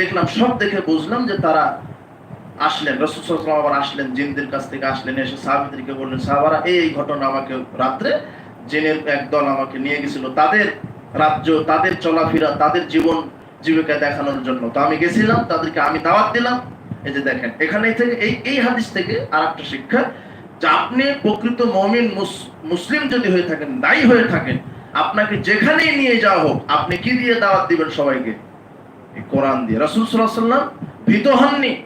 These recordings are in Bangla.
দেখলাম, সব দেখে বুঝলাম যে তারা আসলেন, রসুল আবার আসলেন, জিনদের কাছ থেকে আসলেন, এসে সাহাবিদেরকে বললেন, সাহাবারা, এই ঘটনা আমাকে রাত্রে জিনের একদল আমাকে নিয়ে গেছিল। তাদের রাজ্য, তাদের চলাফেরা, তাদের জীবন জীবিকা দেখানোর জন্য। তো আমি গেছিলাম, তাদেরকে আমি দাওয়াত দিলাম। এই যে দেখেন এখানে থেকে, এই এই হাদিস থেকে আর একটা শিক্ষা যে আপনি প্রকৃত মমিন মুসলিম যদি হয়ে থাকেন, দায়ী হয়ে থাকেন, আপনাকে যেখানেই নিয়ে যাওয়া হোক, আপনি কি দিয়ে দাওয়াত দিবেন সবাইকে? কোরআন দিয়ে। রাসূল সাল্লাম ভীত হননি।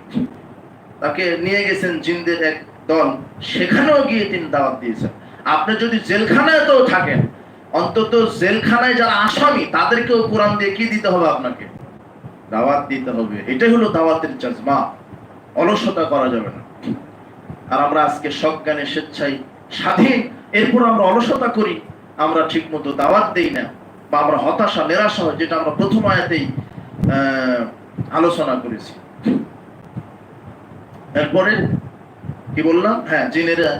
তাকে নিয়ে গেছেন জিনদের এক দল। সেখানেও গিয়ে তিনি দাওয়াত দিয়েছেন। আপনি যদি জেলখানায়তেও থাকেন, অন্তত জেলখানায় যারা আসামি, তাদেরকেও কোরআন দিয়ে কি দিতে হবে আপনাকে? দাওয়াত দিতে হবে। এটাই হলো দাওয়াতের জাজমা। অলসতা করা যাবে না। আর আমরা আজকে সজ্ঞানে স্বেচ্ছায় স্বাধীন। এরপর আমরা অলসতা করি। আমরা ঠিক মতো দাওয়াত দেই না। বা আমরা হতাশা, নিরাশা যেটা আমরা প্রথম আয়াতেই আলোচনা করেছি। এরপরে কি বললাম? হ্যাঁ জিনেরা,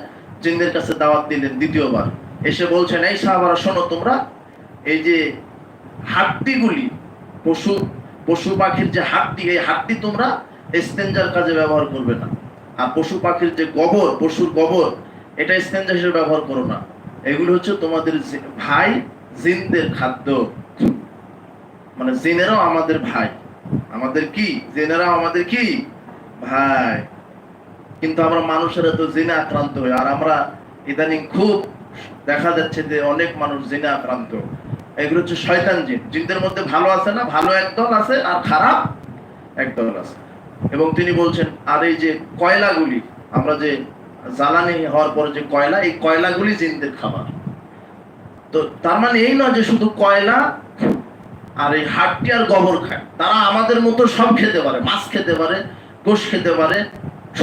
জিনদের কাছে দাওয়াত দিলেন দ্বিতীয়বার। এসে বলছেন, এই সাহাবারা, শোনো তোমরা, এই যে হাড্ডিগুলি, পশু পশু পাখির যে হাড্ডি, এই হাড্ডি তোমরা স্টেঞ্জার কাজে ব্যবহার করবে না। আর পশু পাখির যে গোবর, পশুর গোবর, এটা স্টেঞ্জা হিসেবে ব্যবহার করো না। এগুলো হচ্ছে তোমাদের ভাই জিনদের খাদ্য। মানে জিনেরাও আমাদের ভাই। আমাদের কি? জিনেরাও আমাদের কি? ভাই। কিন্তু আমরা মানুষের তো জিনে আক্রান্ত হই। আর আমরা ইদানিং খুব দেখা যাচ্ছে যে অনেক মানুষ জিনে আক্রান্ত। এগুলো হচ্ছে শয়তান জিন। জিনদের মধ্যে ভালো আছে না? ভালো একদল আছে আর খারাপ একদল আছে। এবং তিনি বলছেন, আর এই যে কয়লাগুলি, আমরা যে জ্বালানি হওয়ার পরে যে কয়লা, এই কয়লাগুলি জিনদের খাবার। তো তার মানে এই নয় যে শুধু কয়লা আর এই হাটটি আর গোবর খায়। তারা আমাদের মতো সব খেতে পারে, মাছ খেতে পারে, গোশ খেতে পারে,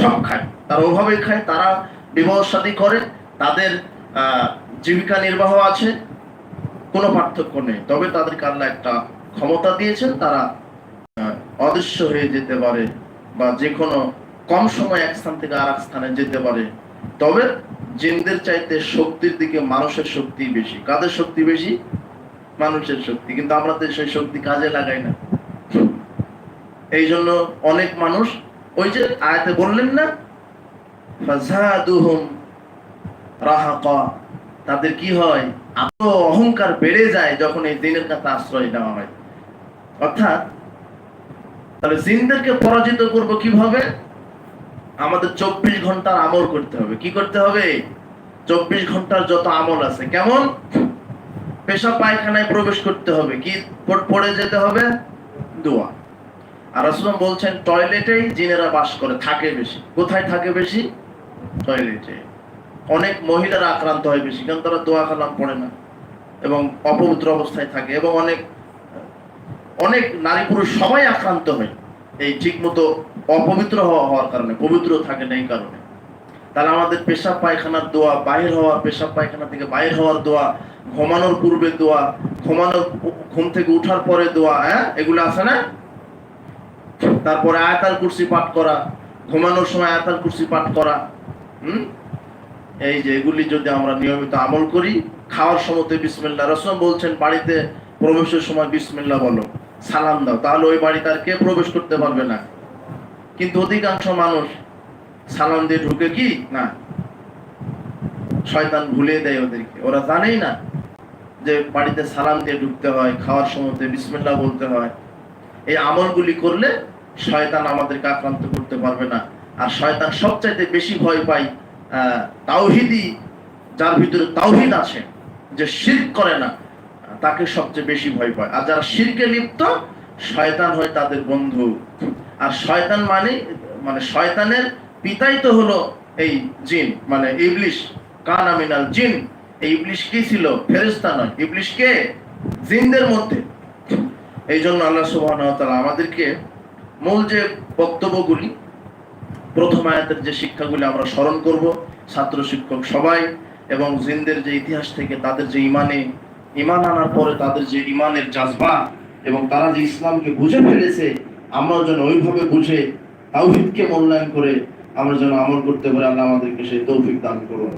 সব খায়। তারা ওভাবেই খায়, তারা বিবাহশাদী করে, তাদের জীবিকা নির্বাহ আছে, কোনো পার্থক্য নেই। তবে তাদেরকে আল্লাহ একটা ক্ষমতা দিয়েছেন, তারা অদৃশ্য হয়ে যেতে পারে বা যে কোনো কম সময় এক স্থান থেকে আর স্থানে যেতে পারে। তবে জিনদের চাইতে শক্তির দিকে মানুষের শক্তি বেশি। কাদের শক্তি বেশি? মানুষের শক্তি, কিন্তু আমরা তো সেই শক্তি কাজে লাগাই না। এই জন্য অনেক মানুষ ওই যে আয়াতে বললেন না তাদের কি হয়? এত অহংকার বেড়ে যায় যখন এই দিনের কাছে আশ্রয় নেওয়া হয়। অর্থাৎ তাহলে জিনদেরকে পরাজিত করব কীভাবে? আমাদের চব্বিশ ঘণ্টার আমল করতে হবে। কি করতে হবে? চব্বিশ ঘণ্টার যত আমল আছে। কেমন? পেশা পায়খানায় প্রবেশ করতে হবে, কি পড়ে যেতে হবে? দোয়া। আর রাসূলুল্লাহ বলছেন, টয়লেটেই জিনেরা বাস করে, থাকে বেশি। কোথায় থাকে বেশি? টয়লেটে। অনেক মহিলারা আক্রান্ত হয় বেশি, কারণ তারা দোয়া কালাম পড়ে না এবং অপবিত্র অবস্থায় থাকে এবং অনেক অনেক নারী পুরুষ সবাই আক্রান্ত হয়। এই ঠিক মতো অপবিত্র হওয়া হওয়ার কারণে, পবিত্র থাকে না এই কারণে। তাহলে আমাদের পেশাব পায়খানার দোয়া, বাহির হওয়া, পেশাব পায়খানা থেকে বাইর হওয়ার দোয়া, ঘুমানোর পূর্বে দোয়া, ঘুমানোর ঘুম থেকে উঠার পরে দোয়া হ্যাঁ? এগুলো আছে না? তারপরে আয়াতাল কুরসি পাঠ করা, ঘুমানোর সময় আয়াতাল কুরসি পাঠ করা, হুম? এই যে এগুলি যদি আমরা নিয়মিত আমল করি, খাওয়ার সময়তে বিসমিল্লা রসম বলছেন বাড়িতে প্রবেশের সময় বিসমিল্লাহ বলো, সালাম দাও, তাহলে ওই বাড়িতে আর কে প্রবেশ করতে পারবে না? কিন্তু অধিকাংশ মানুষ সালাম দিয়ে ঢুকে কি? না। শয়তান ভুলে দেয় ওদেরকে। ওরা জানেই না যে বাড়িতে সালাম দিয়ে ঢুকতে হয় খাওয়ার সময়তে বিসমিল্লা বলতে হয়। এই আমলগুলি করলে শয়তান আমাদেরকে আক্রান্ত করতে পারবে না। আর শয়তান সবচাইতে বেশি ভয় আহ, তাওহিদি যার ভিতরে তাওহিদ আছে যে শিরক করে না তাকে সবচেয়ে বেশি ভয় পায়। আর যারা শিরকে লিপ্ত শয়তান হয় তাদের বন্ধু। আর শয়তান মানে মানে শয়তানের পিতাই তো হলো এই জিন মানে ইবলিশ কানা মিনাল জিন। এই ইবলিশ কি ছিল? ফেরেশতা নয়। ইবলিশ কে? জিনদের মধ্যে। এই জন্য আল্লাহ ওয়া আমাদেরকে মূল যে বক্তব্যগুলি, প্রথম আয়াতের যে শিক্ষাগুলি আমরা স্মরণ করব, ছাত্র শিক্ষক সবাই, এবং জিনদের যে ইতিহাস থেকে তাদের যে ইমানে, ইমান আনার পরে তাদের যে ইমানের জাজবা, এবং তারা যে ইসলামকে বুঝে ফেলেছে আমরা যেন ওইভাবে বুঝে, তাওহিদকে মূল্যায়ন করে আমরা যেন আমল করতে পারি আল্লাহ আমাদেরকে সেই তৌফিক দান করুন।